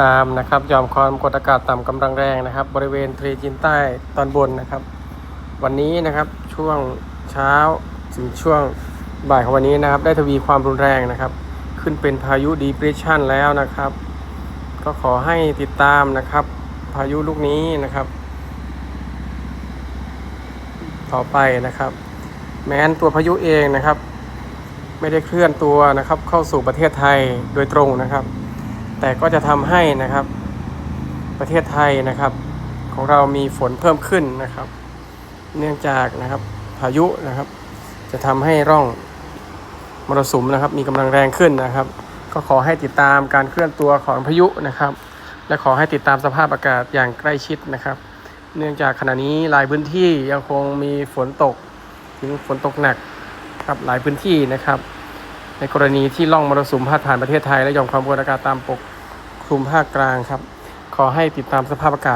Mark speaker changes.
Speaker 1: ตามนะครับยอมความกดอากาศต่ำกำลังแรงนะครับ บริเวณทะเลจีนใต้ตอนบนนะครับ วันนี้นะครับช่วงเช้าถึงช่วงบ่ายของวันนี้นะครับ ได้ทวีความรุนแรงนะครับ ขึ้นเป็นพายุดีเพรสชันแล้วนะครับ ก็ขอให้ติดตามนะครับ พายุลูกนี้นะครับ ต่อไปนะครับ แม้นตัวพายุเองนะครับ ไม่ได้เคลื่อนตัวนะครับ เข้าสู่ประเทศไทยโดยตรงนะครับ แต่ก็จะทำให้นะครับ ประเทศไทยนะครับ ของเรามีฝนเพิ่มขึ้นนะครับ เนื่องจากนะครับพายุนะครับ จะทำให้ร่องมรสุมนะครับ มีกำลังแรงขึ้นนะครับ ก็ขอให้ติดตามการเคลื่อนตัวของพายุนะครับ และขอให้ติดตามสภาพอากาศอย่างใกล้ชิดนะครับ เนื่องจากขณะนี้หลายพื้นที่ยังคงมีฝนตกถึงฝนตกหนักครับหลายพื้นที่นะครับ ในกรณีที่ล่องมรสุมพาดผ่านประเทศไทยและยอมความกดอากาศตามปก คลุมภาคกลางครับ ขอให้ติดตามสภาพอากาศ